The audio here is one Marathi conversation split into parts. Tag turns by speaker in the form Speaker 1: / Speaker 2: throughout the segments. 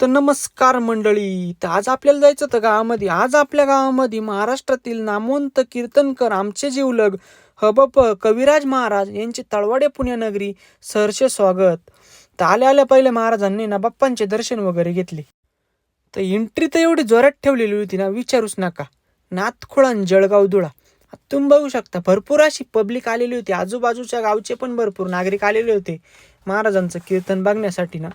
Speaker 1: तर नमस्कार मंडळी. तर आज आपल्याला जायचं होतं गावामध्ये. आज आपल्या गावामध्ये महाराष्ट्रातील नामवंत कीर्तनकर आमचे जीवलग हबप कविराज महाराज यांचे तळवाडे पुण्यनगरी सहर्षे स्वागत. तर आल्या आल्या पहिले महाराजांनी ना बाप्पांचे दर्शन वगैरे घेतले. तर एंट्री तर एवढी जोरात ठेवलेली होती ना विचारूच नका. नाथखोळा जळगाव धुळा. तुम्ही बघू शकता भरपूर अशी पब्लिक आलेली होती. आजूबाजूच्या गावचे पण भरपूर नागरिक आलेले होते. महाराजांचं कीर्तन बघण्यासाठी ना.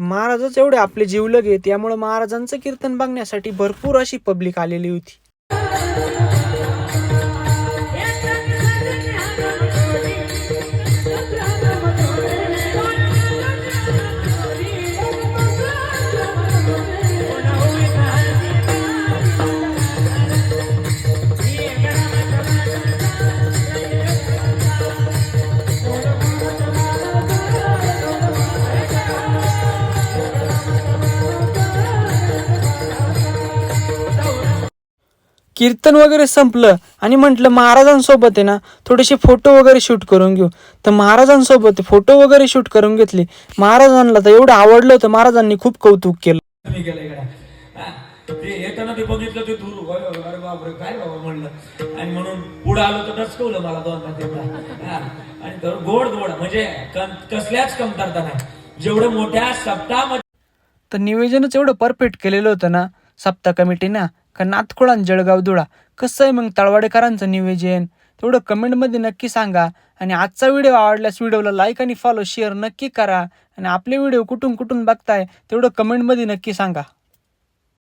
Speaker 1: महाराजच एवढे आपले जीवलग आहेत त्यामुळं महाराजांचं कीर्तन बघण्यासाठी भरपूर अशी पब्लिक आलेली होती. कीर्तन वगैरे संपलं आणि म्हटलं महाराजांसोबत आहे ना थोडेसे फोटो वगैरे शूट करून घेऊ. तर महाराजांसोबत फोटो वगैरे शूट करून घेतले. महाराजांना तर एवढं आवडलं होतं महाराजांनी खूप कौतुक केलं.
Speaker 2: ते येताना ते बघितलं ते दूर अरे बापरे काय बाबा म्हणलं. आणि म्हणून पुढे आलो तर डचकवलं मला दोन हा. आणि गोड गोड म्हणजे कसल्याच कमतरता नाही. जेवढं मोठ्या सप्ताह
Speaker 1: तर नियोजनच एवढं परफेक्ट केलेलं होतं ना सप्ताह कमिटीना. का नाथखोळा जळगाव धुळा? कसं आहे मग तळवाडेकरांचं नियोजन तेवढं कमेंटमध्ये नक्की सांगा आणि आजचा व्हिडिओ आवडल्यास व्हिडिओला लाईक आणि फॉलो शेअर नक्की करा आणि आपले व्हिडिओ कुठून कुठून बघताय तेवढं कमेंटमध्ये नक्की सांगा.